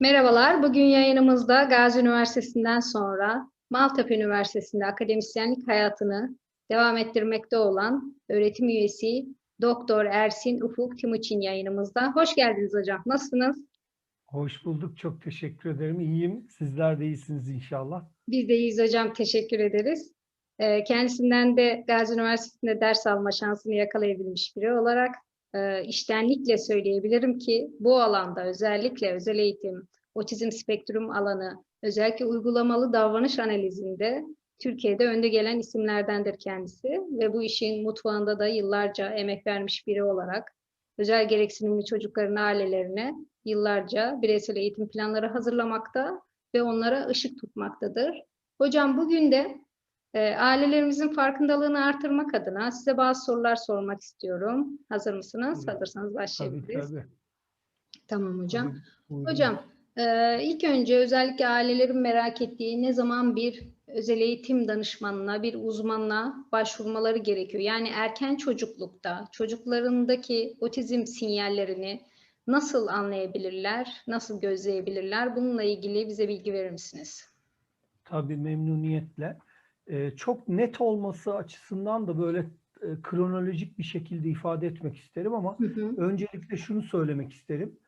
Merhabalar, bugün yayınımızda Gazi Üniversitesi'nden sonra Maltepe Üniversitesi'nde akademisyenlik hayatını devam ettirmekte olan öğretim üyesi Doktor Ersin Ufuk Timuçin yayınımızda. Hoş geldiniz hocam. Nasılsınız? Hoş bulduk. Çok teşekkür ederim. İyiyim. Sizler de iyisiniz inşallah. Biz de iyiyiz hocam. Teşekkür ederiz. Ee, Kendisinden de Gazi Üniversitesi'nde ders alma şansını yakalayabilmiş biri olarak e, iştenlikle söyleyebilirim ki bu alanda özellikle özel eğitim, otizm spektrum alanı, özellikle uygulamalı davranış analizinde Türkiye'de önde gelen isimlerdendir kendisi ve bu işin mutfağında da yıllarca emek vermiş biri olarak özel gereksinimli çocukların ailelerine yıllarca bireysel eğitim planları hazırlamakta ve onlara ışık tutmaktadır. Hocam bugün de e, ailelerimizin farkındalığını artırmak adına size bazı sorular sormak istiyorum. Hazır mısınız? Tabii. Hazırsanız Tabii başlayabiliriz. tabii. Tamam hocam. Buyurun. Hocam, eee, ilk önce özellikle ailelerin merak ettiği ne zaman bir özel eğitim danışmanına, bir uzmanına başvurmaları gerekiyor? Yani erken çocuklukta çocuklarındaki otizm sinyallerini nasıl anlayabilirler, nasıl gözleyebilirler? Bununla ilgili bize bilgi verir misiniz? Tabii memnuniyetle. Ee, çok net olması açısından da böyle e, kronolojik bir şekilde ifade etmek isterim ama Hı hı. öncelikle şunu söylemek isterim.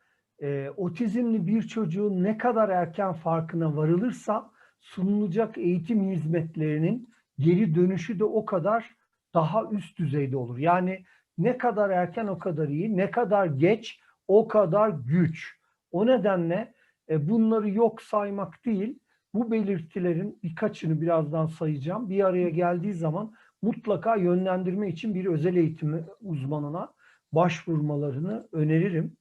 Ee, otizmli bir çocuğun ne kadar erken farkına varılırsa sunulacak eğitim hizmetlerinin geri dönüşü de o kadar daha üst düzeyde olur. Yani ne kadar erken o kadar iyi, ne kadar geç o kadar güç. O nedenle e, bunları yok saymak değil, bu belirtilerin birkaçını birazdan sayacağım. Bir araya geldiği zaman mutlaka yönlendirme için bir özel eğitim uzmanına başvurmalarını öneririm.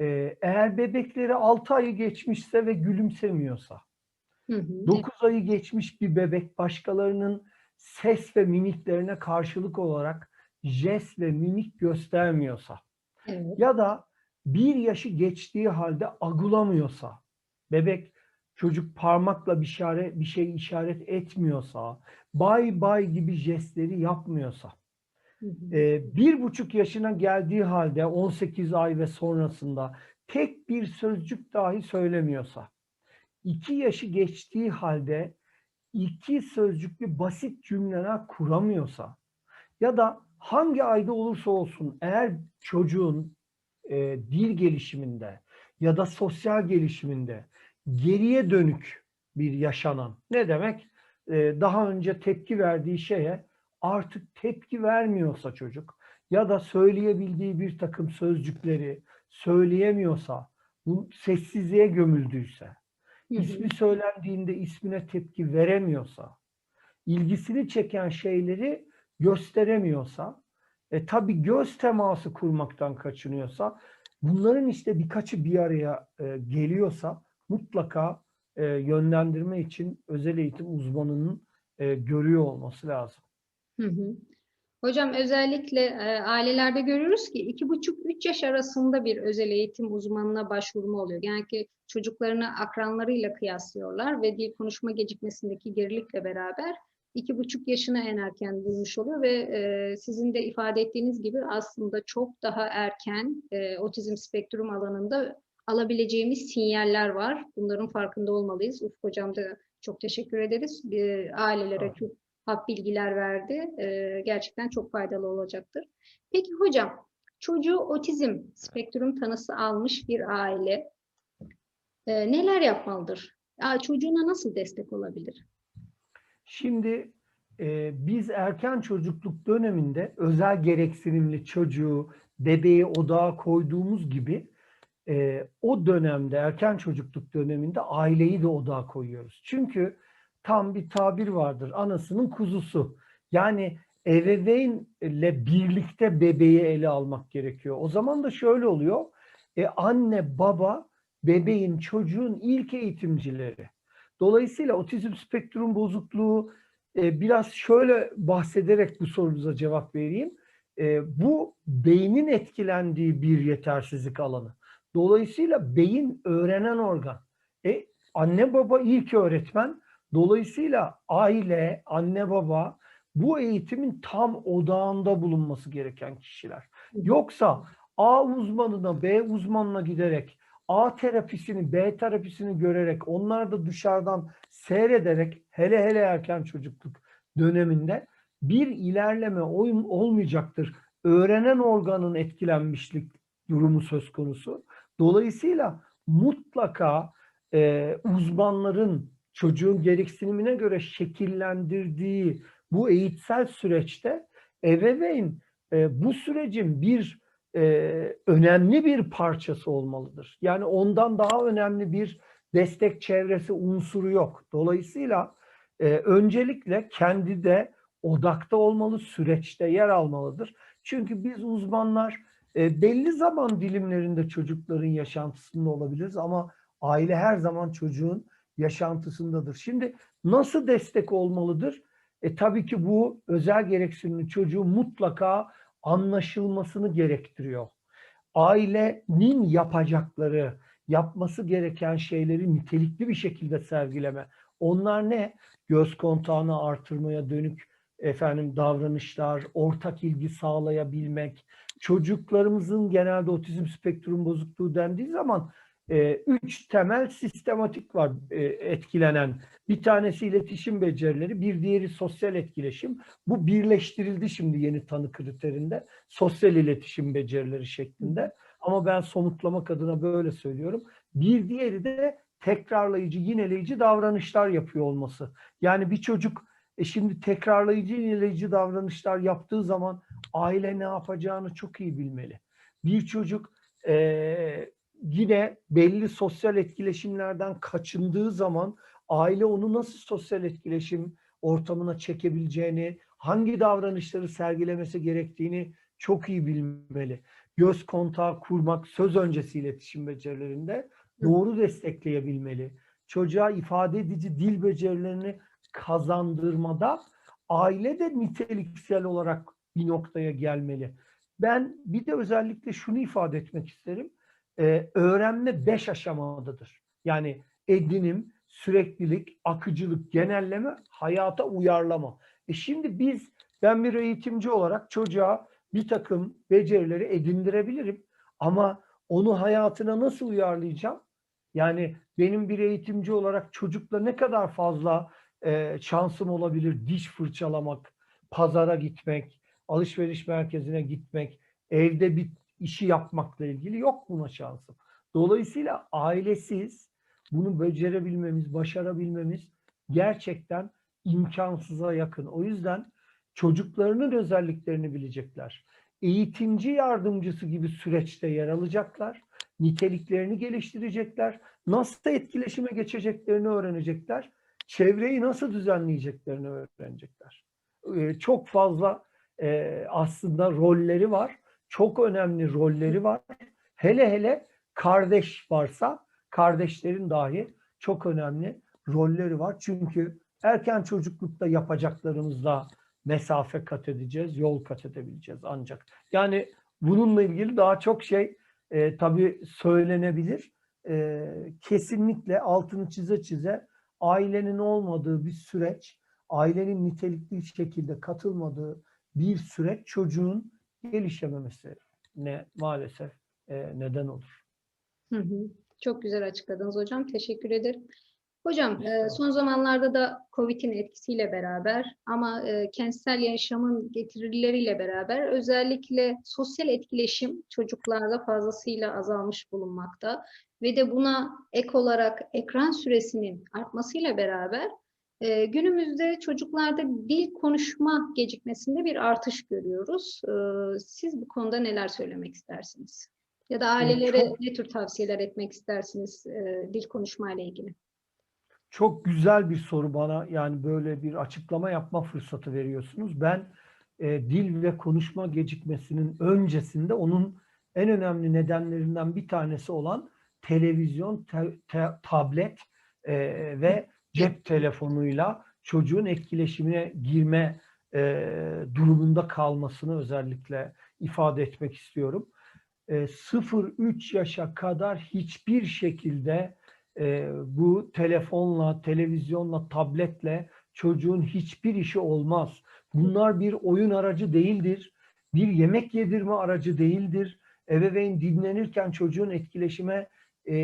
Ee, Eğer bebekleri 6 ayı geçmişse ve gülümsemiyorsa, Hı hı. 9 ayı geçmiş bir bebek başkalarının ses ve mimiklerine karşılık olarak jest ve mimik göstermiyorsa Evet. ya da bir yaşı geçtiği halde agulamıyorsa, bebek çocuk parmakla bir, işaret, bir şey işaret etmiyorsa, bay bay gibi jestleri yapmıyorsa, Hı hı. e, bir buçuk yaşına geldiği halde 18 ay ve sonrasında tek bir sözcük dahi söylemiyorsa, iki yaşı geçtiği halde iki sözcüklü basit cümleler kuramıyorsa ya da hangi ayda olursa olsun eğer çocuğun e, dil gelişiminde ya da sosyal gelişiminde geriye dönük bir yaşanan ne demek? E, daha önce tepki verdiği şeye artık tepki vermiyorsa çocuk ya da söyleyebildiği bir takım sözcükleri söyleyemiyorsa, bu sessizliğe gömüldüyse. İsmi söylendiğinde ismine tepki veremiyorsa, ilgisini çeken şeyleri gösteremiyorsa, e, tabii göz teması kurmaktan kaçınıyorsa, bunların işte birkaçı bir araya e, geliyorsa mutlaka e, yönlendirme için özel eğitim uzmanının e, görüyor olması lazım. Hı hı. Hocam özellikle e, ailelerde görüyoruz ki iki buçuk üç yaş arasında bir özel eğitim uzmanına başvurma oluyor. Yani ki çocuklarını akranlarıyla kıyaslıyorlar ve dil konuşma gecikmesindeki gerilikle beraber iki buçuk yaşına en erken bulmuş oluyor ve e, sizin de ifade ettiğiniz gibi aslında çok daha erken e, otizm spektrum alanında alabileceğimiz sinyaller var. Bunların farkında olmalıyız. Ufuk Hocam da çok teşekkür ederiz. E, ailelere çok hap bilgiler verdi. Ee, gerçekten çok faydalı olacaktır. Peki hocam, çocuğu otizm spektrum tanısı almış bir aile e, neler yapmalıdır? Aa, çocuğuna nasıl destek olabilir? Şimdi e, biz erken çocukluk döneminde özel gereksinimli çocuğu, bebeği odağa koyduğumuz gibi e, o dönemde erken çocukluk döneminde aileyi de odağa koyuyoruz. Çünkü tam bir tabir vardır anasının kuzusu. Yani ebeveynle birlikte bebeği ele almak gerekiyor. O zaman da şöyle oluyor. E, anne baba bebeğin çocuğun ilk eğitimcileri. Dolayısıyla otizm spektrum bozukluğu e, biraz şöyle bahsederek bu sorunuza cevap vereyim. e, bu beynin etkilendiği bir yetersizlik alanı. Dolayısıyla beyin öğrenen organ. E, anne baba ilk öğretmen. Dolayısıyla aile, anne baba bu eğitimin tam odağında bulunması gereken kişiler. Yoksa A uzmanına B uzmanına giderek A terapisini B terapisini görerek onlar da dışarıdan seyrederek hele hele erken çocukluk döneminde bir ilerleme olmayacaktır. Öğrenen organın etkilenmişlik durumu söz konusu. Dolayısıyla mutlaka e, uzmanların çocuğun gereksinimine göre şekillendirdiği bu eğitsel süreçte ebeveyn e, bu sürecin bir e, önemli bir parçası olmalıdır. Yani ondan daha önemli bir destek çevresi unsuru yok. Dolayısıyla e, öncelikle kendi de odakta olmalı, süreçte yer almalıdır. Çünkü biz uzmanlar e, belli zaman dilimlerinde çocukların yaşantısında olabiliriz ama aile her zaman çocuğun yaşantısındadır. Şimdi nasıl destek olmalıdır? E, tabii ki bu özel gereksinimli çocuğun mutlaka anlaşılmasını gerektiriyor. Ailenin yapacakları, yapması gereken şeyleri nitelikli bir şekilde sergileme. Onlar ne? Göz kontağını artırmaya dönük efendim davranışlar, ortak ilgi sağlayabilmek. Çocuklarımızın genelde otizm spektrum bozukluğu dendiği zaman e, üç temel sistematik var e, etkilenen. Bir tanesi iletişim becerileri, bir diğeri sosyal etkileşim. Bu birleştirildi şimdi yeni tanı kriterinde. Sosyal iletişim becerileri şeklinde. Ama ben somutlamak adına böyle söylüyorum. Bir diğeri de tekrarlayıcı, yineleyici davranışlar yapıyor olması. Yani bir çocuk e şimdi tekrarlayıcı, yineleyici davranışlar yaptığı zaman aile ne yapacağını çok iyi bilmeli. Bir çocuk e, yine belli sosyal etkileşimlerden kaçındığı zaman aile onu nasıl sosyal etkileşim ortamına çekebileceğini, hangi davranışları sergilemesi gerektiğini çok iyi bilmeli. Göz kontağı kurmak söz öncesi iletişim becerilerinde doğru destekleyebilmeli. Çocuğa ifade edici dil becerilerini kazandırmada aile de niteliksel olarak bir noktaya gelmeli. Ben bir de özellikle şunu ifade etmek isterim. Ee, öğrenme beş aşamadadır. Yani edinim, süreklilik, akıcılık, genelleme, hayata uyarlama. E şimdi biz, ben bir eğitimci olarak çocuğa bir takım becerileri edindirebilirim. Ama onu hayatına nasıl uyarlayacağım? Yani benim bir eğitimci olarak çocukla ne kadar fazla e, şansım olabilir diş fırçalamak, pazara gitmek, alışveriş merkezine gitmek, evde bir işi yapmakla ilgili yok buna şansım. Dolayısıyla ailesiz bunu becerebilmemiz, başarabilmemiz gerçekten imkansıza yakın. O yüzden çocuklarının özelliklerini bilecekler. Eğitimci yardımcısı gibi süreçte yer alacaklar. Niteliklerini geliştirecekler. Nasıl etkileşime geçeceklerini öğrenecekler çevreyi nasıl düzenleyeceklerini öğrenecekler. Ee, çok fazla e, aslında rolleri var. Çok önemli rolleri var. Hele hele kardeş varsa kardeşlerin dahi çok önemli rolleri var. Çünkü erken çocuklukta yapacaklarımızda mesafe kat edeceğiz, yol kat edebileceğiz ancak. Yani bununla ilgili daha çok şey e, tabii söylenebilir. E, kesinlikle altını çize çize ailenin olmadığı bir süreç, ailenin nitelikli şekilde katılmadığı bir süreç çocuğun gelişememesi ne maalesef e, neden olur. Hı hı. Çok güzel açıkladınız hocam. Teşekkür ederim. Hocam e, son zamanlarda da COVID'in etkisiyle beraber ama e, kentsel yaşamın getirileriyle beraber özellikle sosyal etkileşim çocuklarda fazlasıyla azalmış bulunmakta ve de buna ek olarak ekran süresinin artmasıyla beraber e, günümüzde çocuklarda dil konuşma gecikmesinde bir artış görüyoruz. E, siz bu konuda neler söylemek istersiniz? Ya da ailelere çok- ne tür tavsiyeler etmek istersiniz e, dil konuşma ile ilgili? Çok güzel bir soru bana yani böyle bir açıklama yapma fırsatı veriyorsunuz. Ben e, dil ve konuşma gecikmesinin öncesinde onun en önemli nedenlerinden bir tanesi olan televizyon, te- te- tablet e, ve cep telefonuyla çocuğun etkileşimine girme e, durumunda kalmasını özellikle ifade etmek istiyorum. E, 0-3 yaşa kadar hiçbir şekilde e, bu telefonla, televizyonla, tabletle çocuğun hiçbir işi olmaz. Bunlar bir oyun aracı değildir. Bir yemek yedirme aracı değildir. Ebeveyn dinlenirken çocuğun etkileşime e,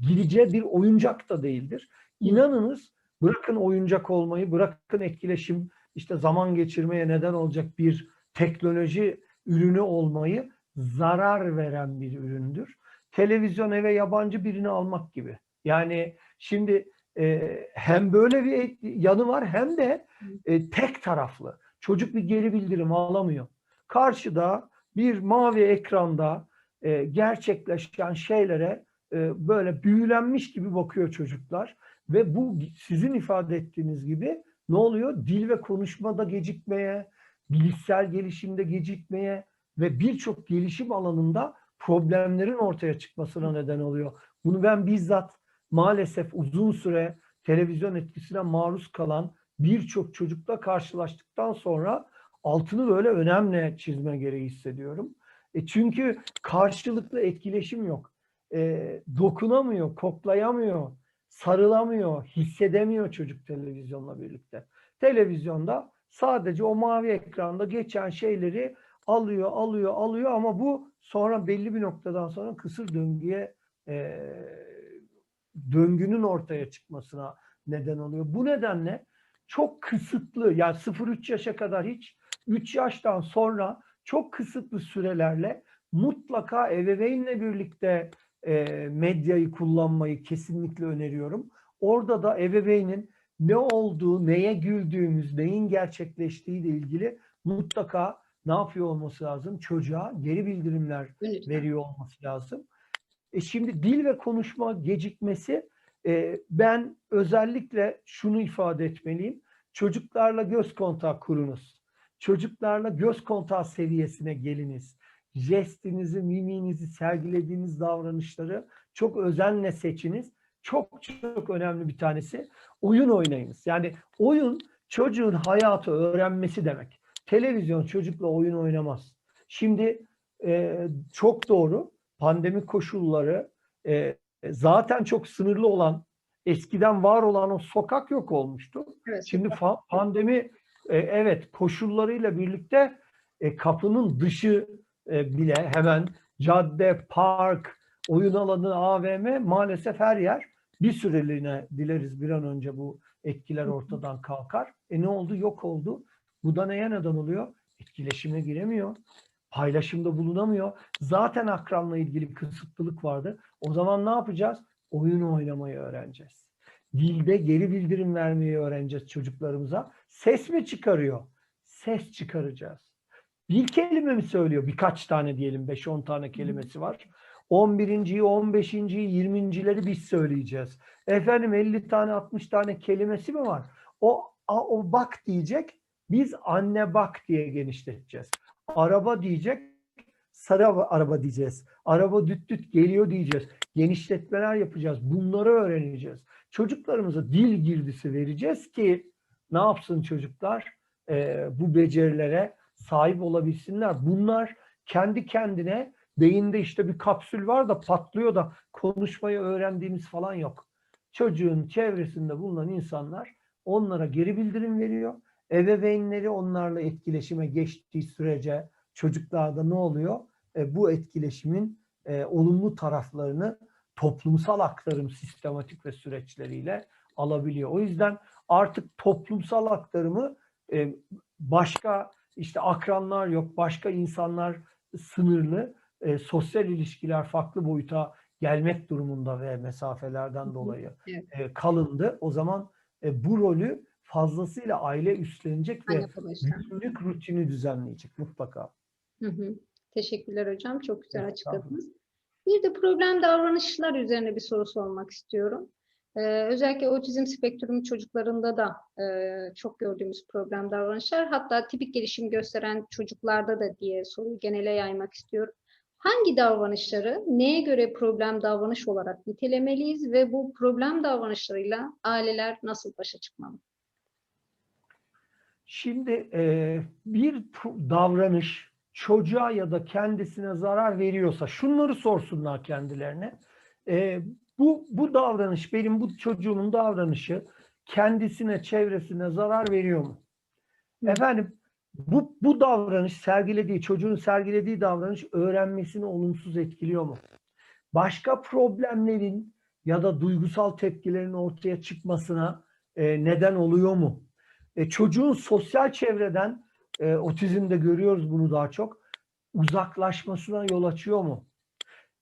gireceği bir oyuncak da değildir. İnanınız bırakın oyuncak olmayı, bırakın etkileşim, işte zaman geçirmeye neden olacak bir teknoloji ürünü olmayı zarar veren bir üründür. Televizyon eve yabancı birini almak gibi. Yani şimdi e, hem böyle bir yanı var hem de e, tek taraflı. Çocuk bir geri bildirim alamıyor. Karşıda bir mavi ekranda e, gerçekleşen şeylere e, böyle büyülenmiş gibi bakıyor çocuklar. Ve bu sizin ifade ettiğiniz gibi ne oluyor? Dil ve konuşmada gecikmeye, bilişsel gelişimde gecikmeye ve birçok gelişim alanında problemlerin ortaya çıkmasına neden oluyor. Bunu ben bizzat maalesef uzun süre televizyon etkisine maruz kalan birçok çocukla karşılaştıktan sonra altını böyle önemli çizme gereği hissediyorum. E çünkü karşılıklı etkileşim yok. E, dokunamıyor, koklayamıyor, sarılamıyor, hissedemiyor çocuk televizyonla birlikte. Televizyonda sadece o mavi ekranda geçen şeyleri alıyor, alıyor, alıyor ama bu sonra belli bir noktadan sonra kısır döngüye e, döngünün ortaya çıkmasına neden oluyor. Bu nedenle çok kısıtlı yani 0-3 yaşa kadar hiç 3 yaştan sonra çok kısıtlı sürelerle mutlaka ebeveynle birlikte e, medyayı kullanmayı kesinlikle öneriyorum. Orada da ebeveynin ne olduğu, neye güldüğümüz, neyin gerçekleştiği ile ilgili mutlaka ne yapıyor olması lazım? Çocuğa geri bildirimler veriyor olması lazım. E şimdi dil ve konuşma gecikmesi e, ben özellikle şunu ifade etmeliyim. Çocuklarla göz kontağı kurunuz. Çocuklarla göz kontağı seviyesine geliniz. Jestinizi, miminizi, sergilediğiniz davranışları çok özenle seçiniz. Çok çok önemli bir tanesi oyun oynayınız. Yani oyun çocuğun hayatı öğrenmesi demek. Televizyon çocukla oyun oynamaz. Şimdi e, çok doğru pandemi koşulları e, zaten çok sınırlı olan eskiden var olan o sokak yok olmuştu. Evet, Şimdi fa- pandemi e, evet koşullarıyla birlikte e, kapının dışı e, bile hemen cadde, park, oyun alanı, AVM maalesef her yer bir süreliğine dileriz bir an önce bu etkiler ortadan kalkar. E ne oldu? Yok oldu. Bu da neye neden oluyor? Etkileşime giremiyor. Paylaşımda bulunamıyor. Zaten akranla ilgili bir kısıtlılık vardı. O zaman ne yapacağız? Oyun oynamayı öğreneceğiz. Dilde geri bildirim vermeyi öğreneceğiz çocuklarımıza. Ses mi çıkarıyor? Ses çıkaracağız. Bir kelime mi söylüyor? Birkaç tane diyelim 5-10 tane kelimesi var. 11.yi, 15.yi, 20.leri biz söyleyeceğiz. Efendim 50 tane 60 tane kelimesi mi var? O, a- o bak diyecek. Biz anne bak diye genişleteceğiz. Araba diyecek. Sarı araba- diyeceğiz. Araba düt düt geliyor diyeceğiz. Genişletmeler yapacağız. Bunları öğreneceğiz. Çocuklarımıza dil girdisi vereceğiz ki ne yapsın çocuklar? Ee, bu becerilere sahip olabilsinler. Bunlar kendi kendine beyinde işte bir kapsül var da patlıyor da konuşmayı öğrendiğimiz falan yok. Çocuğun çevresinde bulunan insanlar onlara geri bildirim veriyor. Ebeveynleri onlarla etkileşime geçtiği sürece çocuklarda ne oluyor? E, bu etkileşimin e, olumlu taraflarını toplumsal aktarım sistematik ve süreçleriyle alabiliyor. O yüzden artık toplumsal aktarımı e, başka işte akranlar yok, başka insanlar sınırlı, e, sosyal ilişkiler farklı boyuta gelmek durumunda ve mesafelerden dolayı e, kalındı. O zaman e, bu rolü fazlasıyla aile üstlenecek ve günlük rutini düzenleyecek mutlaka. Hı hı. Teşekkürler hocam. Çok güzel Evet, açıkladınız. Bir de problem davranışlar üzerine bir soru sormak istiyorum. Ee, özellikle otizm spektrumu çocuklarında da e, çok gördüğümüz problem davranışlar. Hatta tipik gelişim gösteren çocuklarda da diye soruyu genele yaymak istiyorum. Hangi davranışları neye göre problem davranış olarak nitelemeliyiz ve bu problem davranışlarıyla aileler nasıl başa çıkmalı? Şimdi e, bir davranış çocuğa ya da kendisine zarar veriyorsa şunları sorsunlar kendilerine. E, bu bu davranış benim bu çocuğumun davranışı kendisine çevresine zarar veriyor mu? Efendim bu bu davranış sergilediği çocuğun sergilediği davranış öğrenmesini olumsuz etkiliyor mu? Başka problemlerin ya da duygusal tepkilerin ortaya çıkmasına e, neden oluyor mu? E, çocuğun sosyal çevreden e, otizmde görüyoruz bunu daha çok uzaklaşmasına yol açıyor mu?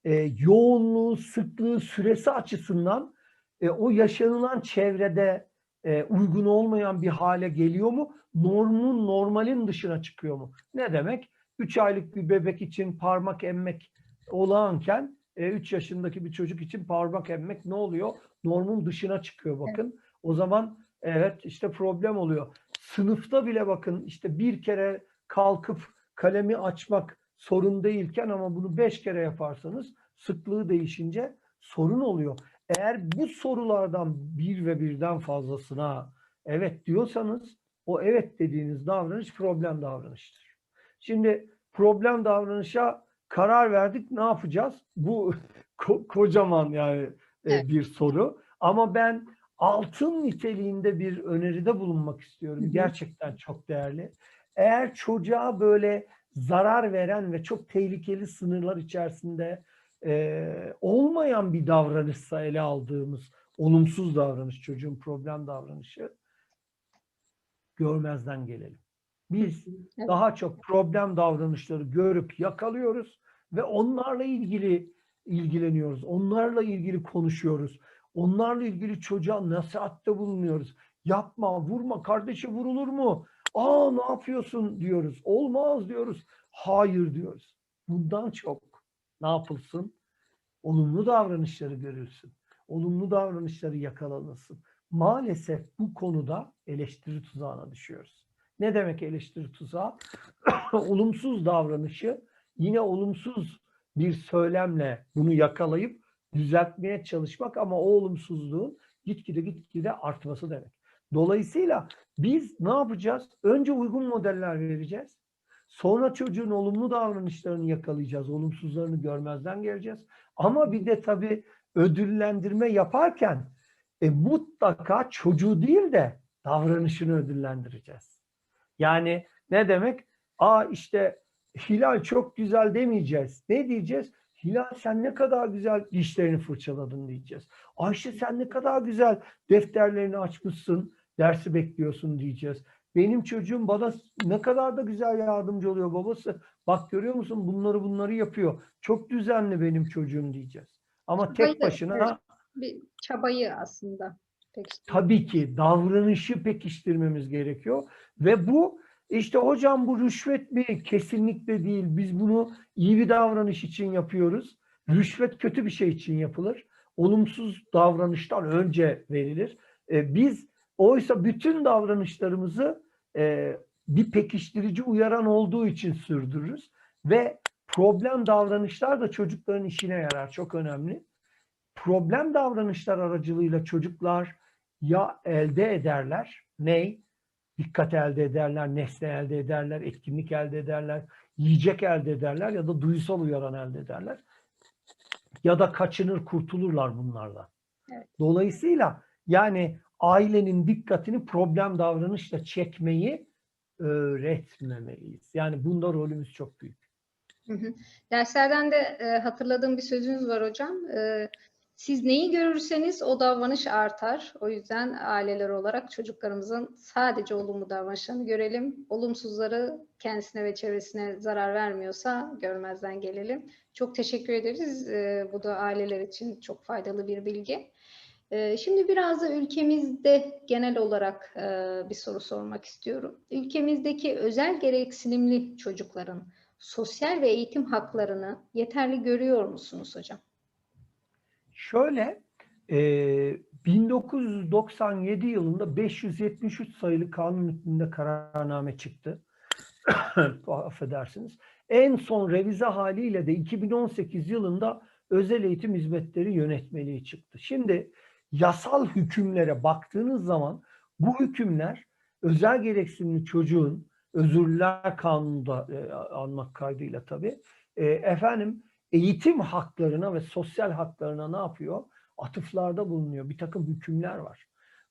E, yoğunluğu, sıklığı, süresi açısından e, o yaşanılan çevrede e, uygun olmayan bir hale geliyor mu? Normun, normalin dışına çıkıyor mu? Ne demek? 3 aylık bir bebek için parmak emmek olağanken 3 yaşındaki bir çocuk için parmak emmek ne oluyor? Normun dışına çıkıyor bakın. O zaman evet işte problem oluyor. Sınıfta bile bakın işte bir kere kalkıp kalemi açmak sorun değilken ama bunu beş kere yaparsanız sıklığı değişince sorun oluyor. Eğer bu sorulardan bir ve birden fazlasına evet diyorsanız o evet dediğiniz davranış problem davranıştır. Şimdi problem davranışa karar verdik ne yapacağız? Bu ko- kocaman yani e, Evet. bir soru. Ama ben altın niteliğinde bir öneride bulunmak istiyorum. Gerçekten çok değerli. Eğer çocuğa böyle zarar veren ve çok tehlikeli sınırlar içerisinde e, olmayan bir davranışsa ele aldığımız olumsuz davranış, çocuğun problem davranışı görmezden gelelim. Biz Evet. daha çok problem davranışları görüp yakalıyoruz ve onlarla ilgili ilgileniyoruz. Onlarla ilgili konuşuyoruz. Onlarla ilgili çocuğa nasihatte bulunuyoruz. Yapma, vurma, kardeşi vurulur mu? Aa ne yapıyorsun diyoruz. Olmaz diyoruz. Hayır diyoruz. Bundan çok ne yapılsın? Olumlu davranışları görülsün. Olumlu davranışları yakalanılsın. Maalesef bu konuda eleştiri tuzağına düşüyoruz. Ne demek eleştiri tuzağı? olumsuz davranışı yine olumsuz bir söylemle bunu yakalayıp düzeltmeye çalışmak ama o olumsuzluğun gitgide gitgide artması demek. Dolayısıyla biz ne yapacağız? Önce uygun modeller vereceğiz. Sonra çocuğun olumlu davranışlarını yakalayacağız. Olumsuzlarını görmezden geleceğiz. Ama bir de tabii ödüllendirme yaparken e, mutlaka çocuğu değil de davranışını ödüllendireceğiz. Yani ne demek? Aa işte Hilal çok güzel demeyeceğiz. Ne diyeceğiz? Hilal sen ne kadar güzel dişlerini fırçaladın diyeceğiz. Ayşe sen ne kadar güzel defterlerini açmışsın, dersi bekliyorsun diyeceğiz. Benim çocuğum bana ne kadar da güzel yardımcı oluyor babası. Bak görüyor musun bunları bunları yapıyor. Çok düzenli benim çocuğum diyeceğiz. Ama Çabayı tek başına. Bir çabayı aslında. Tabii ki davranışı pekiştirmemiz gerekiyor. Ve bu işte hocam bu rüşvet mi? Kesinlikle değil. Biz bunu iyi bir davranış için yapıyoruz. Rüşvet kötü bir şey için yapılır. Olumsuz davranıştan önce verilir. E, biz oysa bütün davranışlarımızı e, bir pekiştirici uyaran olduğu için sürdürürüz. Ve problem davranışlar da çocukların işine yarar. Çok önemli. Problem davranışlar aracılığıyla çocuklar ya elde ederler, ney? Dikkat elde ederler, nesne elde ederler, etkinlik elde ederler, yiyecek elde ederler ya da duysal uyaran elde ederler. Ya da kaçınır, kurtulurlar bunlarla. Evet. Dolayısıyla yani ailenin dikkatini problem davranışla çekmeyi öğretmemeliyiz. Yani bunda rolümüz çok büyük. Derslerden de e, hatırladığım bir sözünüz var hocam. E, siz neyi görürseniz o davranış artar. O yüzden aileler olarak çocuklarımızın sadece olumlu davranışlarını görelim. Olumsuzları kendisine ve çevresine zarar vermiyorsa görmezden gelelim. Çok teşekkür ederiz. E, bu da aileler için çok faydalı bir bilgi. E, şimdi biraz da ülkemizde genel olarak e, bir soru sormak istiyorum. Ülkemizdeki özel gereksinimli çocukların sosyal ve eğitim haklarını yeterli görüyor musunuz hocam? Şöyle, e, 1997 yılında 573 sayılı kanun hükmünde kararname çıktı. Affedersiniz. En son revize haliyle de 2018 yılında özel eğitim hizmetleri yönetmeliği çıktı. Şimdi yasal hükümlere baktığınız zaman bu hükümler özel gereksinimli çocuğun özürler kanununda e, almak kaydıyla tabii e, efendim eğitim haklarına ve sosyal haklarına ne yapıyor? Atıflarda bulunuyor. Bir takım hükümler var.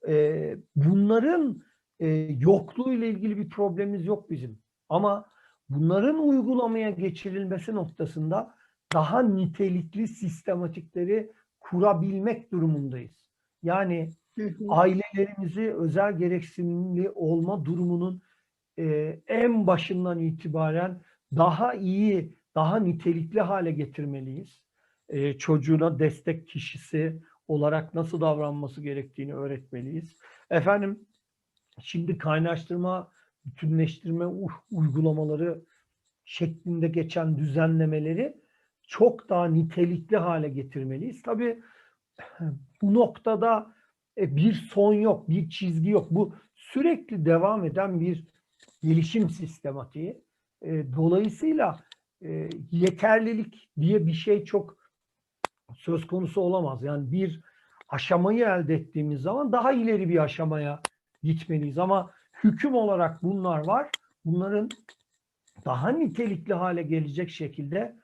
E, bunların e, yokluğu ile ilgili bir problemimiz yok bizim. Ama bunların uygulamaya geçirilmesi noktasında daha nitelikli sistematikleri kurabilmek durumundayız. Yani ailelerimizi özel gereksinimli olma durumunun e, en başından itibaren daha iyi, daha nitelikli hale getirmeliyiz. E, çocuğuna destek kişisi olarak nasıl davranması gerektiğini öğretmeliyiz. Efendim, şimdi kaynaştırma, bütünleştirme u- uygulamaları şeklinde geçen düzenlemeleri çok daha nitelikli hale getirmeliyiz. Tabii bu noktada e, bir son yok, bir çizgi yok. Bu sürekli devam eden bir gelişim sistematiği. E, Dolayısıyla e, yeterlilik diye bir şey çok söz konusu olamaz. Yani bir aşamayı elde ettiğimiz zaman daha ileri bir aşamaya gitmeliyiz. Ama hüküm olarak bunlar var. Bunların daha nitelikli hale gelecek şekilde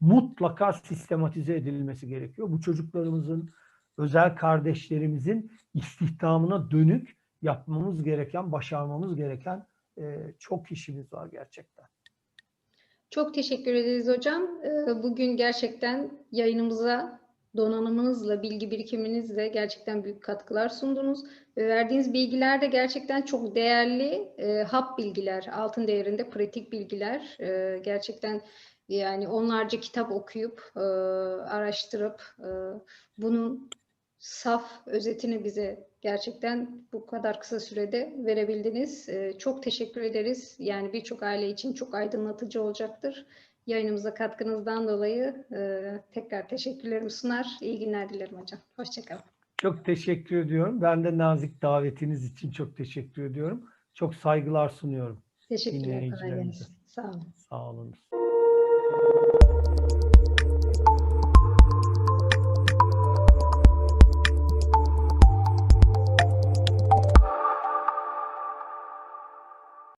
mutlaka sistematize edilmesi gerekiyor. Bu çocuklarımızın, özel kardeşlerimizin istihdamına dönük yapmamız gereken, başarmamız gereken e, çok işimiz var gerçekten. Çok teşekkür ederiz hocam. Ee, Bugün gerçekten yayınımıza donanımınızla, bilgi birikiminizle gerçekten büyük katkılar sundunuz. Ve verdiğiniz bilgiler de gerçekten çok değerli, e, hap bilgiler, altın değerinde pratik bilgiler. E, gerçekten yani onlarca kitap okuyup, e, araştırıp, e, bunun saf özetini bize gerçekten bu kadar kısa sürede verebildiniz. Ee, Çok teşekkür ederiz. Yani birçok aile için çok aydınlatıcı olacaktır. Yayınımıza katkınızdan dolayı e, tekrar teşekkürlerimi sunar. İyi günler dilerim hocam. Hoşçakalın. Çok teşekkür ediyorum. Ben de nazik davetiniz için çok teşekkür ediyorum. Çok saygılar sunuyorum. Teşekkürler. Kolay gelsin. Sağ olun. Sağ olun.